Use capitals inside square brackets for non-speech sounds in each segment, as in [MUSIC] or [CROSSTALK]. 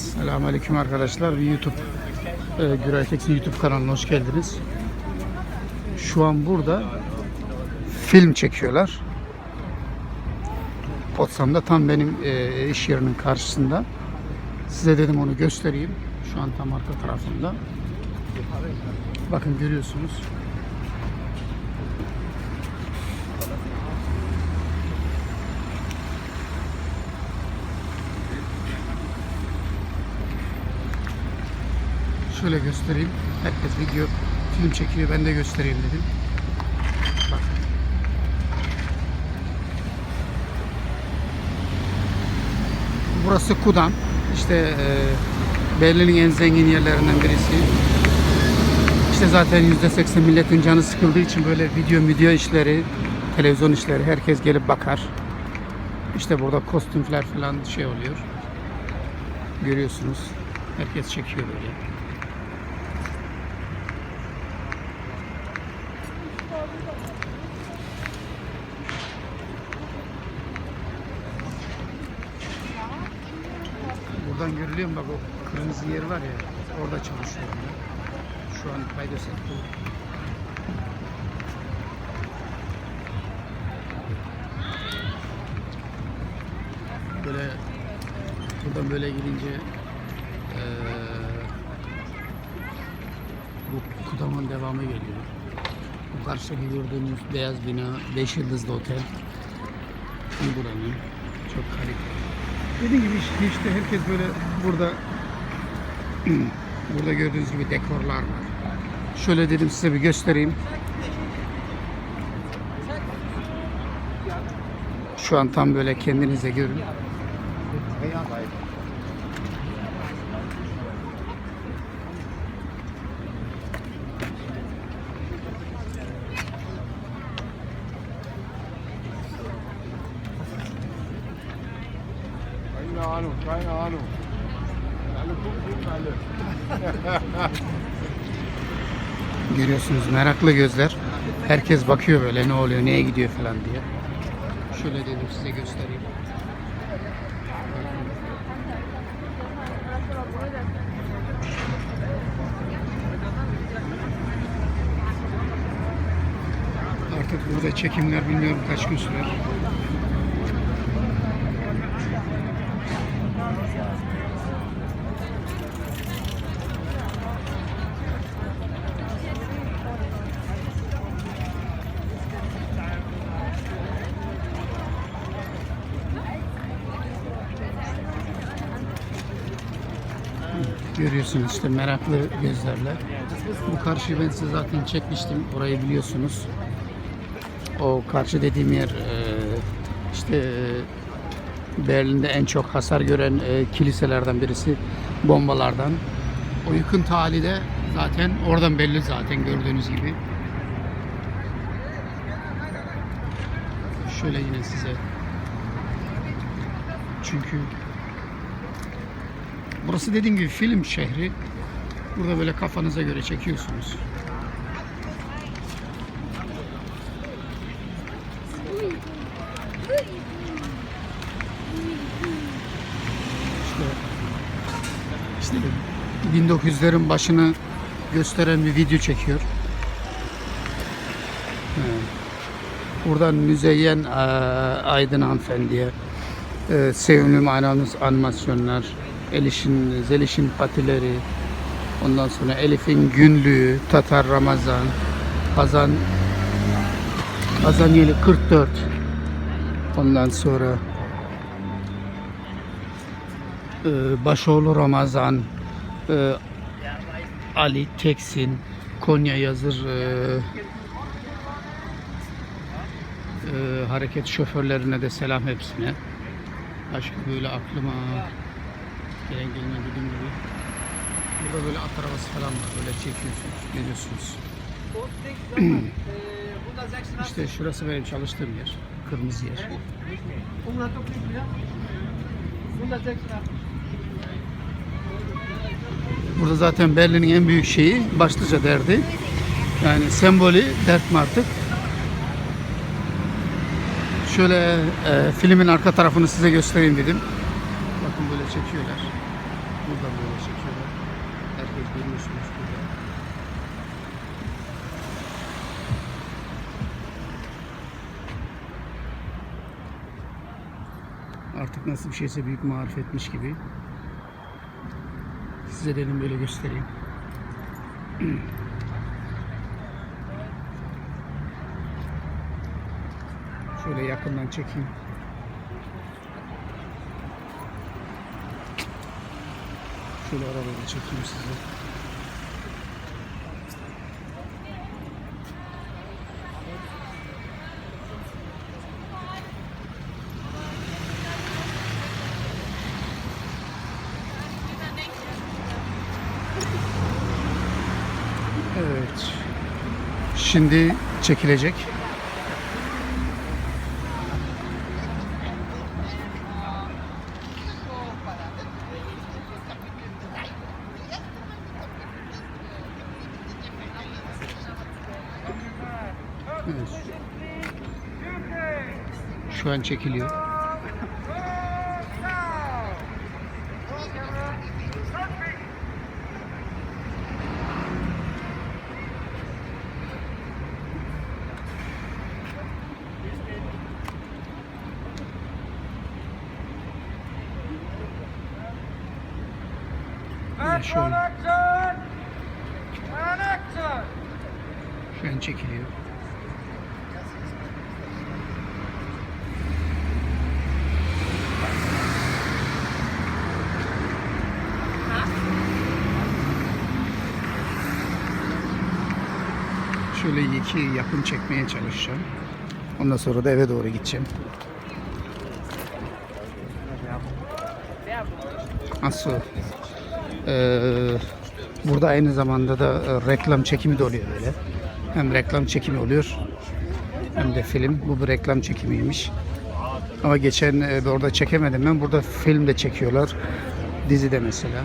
Selamünaleyküm arkadaşlar. YouTube e, Güray Tekin YouTube kanalına hoş geldiniz. Şu an burada film çekiyorlar. Potsdam'da tam benim e, iş yerinin karşısında. Size dedim onu göstereyim. Şu an tam arka tarafında. Bakın görüyorsunuz. Şöyle göstereyim. Herkes video film çekiyor. Ben de göstereyim dedim. Bak. Burası Kudan. İşte e, Berlin'in en zengin yerlerinden birisi. İşte zaten %80 milletin canı sıkıldığı için böyle video video işleri, televizyon işleri herkes gelip bakar. İşte burada kostümler falan şey oluyor. Görüyorsunuz. Herkes çekiyor böyle. Buradan görülüyor bak o kırmızı yer var ya orada çalışıyorum ben. Şu an payda sektörü. Böyle buradan böyle girince eee bu kudaman devamı geliyor. Bu karşıdaki gördüğünüz beyaz bina 5 yıldızlı otel. Bu buranın çok kaliteli. Dediğim gibi işte, işte herkes böyle burada [CLEARS THROAT] burada gördüğünüz gibi dekorlar var. Şöyle dedim size bir göstereyim. Şu an tam böyle kendinize görün. Keine Ahnung, keine Ahnung. Alle gucken, alle. [LAUGHS] Görüyorsunuz meraklı gözler. Herkes bakıyor böyle ne oluyor, neye gidiyor falan diye. Şöyle dedim size göstereyim. Artık burada çekimler bilmiyorum kaç gün sürer. Görüyorsunuz işte meraklı gözlerle. Bu karşıyı ben size zaten çekmiştim. Orayı biliyorsunuz. O karşı dediğim yer e, işte e, Berlin'de en çok hasar gören e, kiliselerden birisi bombalardan. O yıkıntı hali de zaten oradan belli zaten gördüğünüz gibi. Şöyle yine size çünkü Burası dediğim gibi film şehri. Burada böyle kafanıza göre çekiyorsunuz. İşte, işte 1900'lerin başını gösteren bir video çekiyor. Buradan Müzeyyen Aydın hanımefendiye sevimli animasyonlar, Eliş'in, Zeliş'in patileri, ondan sonra Elif'in günlüğü, Tatar Ramazan, Hazan, Hazan Yeli 44, ondan sonra e, Başoğlu Ramazan, e, Ali Teksin, Konya Yazır e, e, hareket şoförlerine de selam hepsine. Başka böyle aklıma gelen gelmeyen dediğim gibi. Burada böyle at arabası falan var. Böyle çekiyorsunuz, görüyorsunuz. [CLEARS THROAT] İşte şurası benim çalıştığım yer. Kırmızı yer. Burada zaten Berlin'in en büyük şeyi başlıca derdi. Yani sembolü dert mi artık? Şöyle e, filmin arka tarafını size göstereyim dedim. Çekiyorlar. Burada böyle çekiyorlar. Herkes görüyorsunuz burada. Artık nasıl bir şeyse büyük marifetmiş gibi. Size dedim böyle göstereyim. [CLEARS THROAT] Şöyle yakından çekeyim. Şöyle arabayla çekeyim size. Evet. Şimdi çekilecek. Evet. Şu an çekiliyor. Şu an, şu an çekiliyor. Şöyle iki yakın çekmeye çalışacağım. Ondan sonra da eve doğru gideceğim. Nasıl? Ee, burada aynı zamanda da e, reklam çekimi de oluyor böyle. Hem reklam çekimi oluyor hem de film. Bu bir reklam çekimiymiş. Ama geçen e, orada çekemedim ben. Burada film de çekiyorlar. Dizide mesela.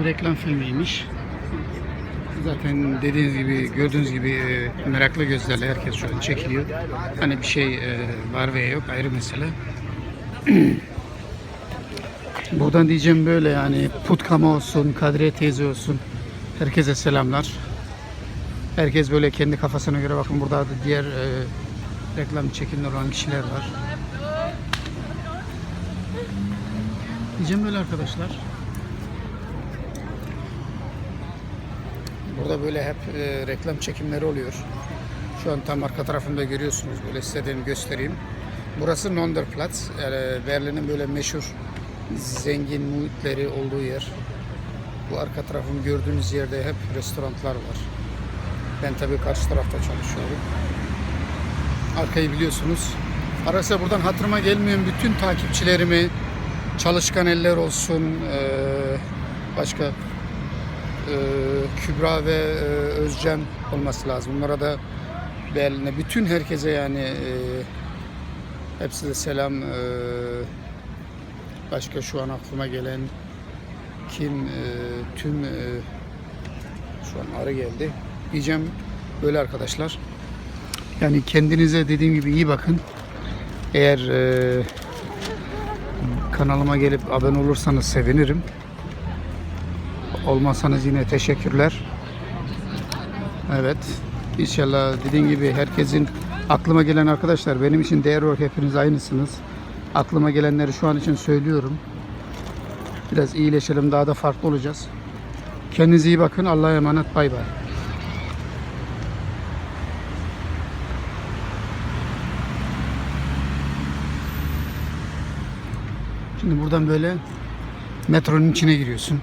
Bir reklam filmiymiş. Zaten dediğiniz gibi, gördüğünüz gibi e, meraklı gözlerle herkes şu an çekiliyor. Hani bir şey e, var veya yok ayrı mesele. [CLEARS THROAT] Buradan diyeceğim böyle yani Putkama olsun, Kadriye teyze olsun. Herkese selamlar. Herkes böyle kendi kafasına göre bakın burada da diğer e, reklam çekimleri olan kişiler var. Diyeceğim böyle arkadaşlar. Burada böyle hep e, reklam çekimleri oluyor. Şu an tam arka tarafımda görüyorsunuz. Böyle size de göstereyim. Burası Nonderplatz. Yani Berlin'in böyle meşhur zengin muhitleri olduğu yer. Bu arka tarafım gördüğünüz yerde hep restoranlar var. Ben tabii karşı tarafta çalışıyorum. Arkayı biliyorsunuz. Arası buradan hatırıma gelmeyen bütün takipçilerimi çalışkan eller olsun. eee, başka Kübra ve eee, Özcem olması lazım. Bunlara da Berlin'e bütün herkese yani eee hepsi de selam. Başka şu an aklıma gelen kim tüm şu an arı geldi. Diyeceğim böyle arkadaşlar. Yani kendinize dediğim gibi iyi bakın. Eğer eee, kanalıma gelip abone olursanız sevinirim. Olmasanız yine teşekkürler. Evet. İnşallah dediğim gibi herkesin aklıma gelen arkadaşlar benim için değer olarak hepiniz aynısınız. Aklıma gelenleri şu an için söylüyorum. Biraz iyileşelim daha da farklı olacağız. Kendinize iyi bakın. Allah'a emanet. Bay bay. Şimdi buradan böyle metronun içine giriyorsun.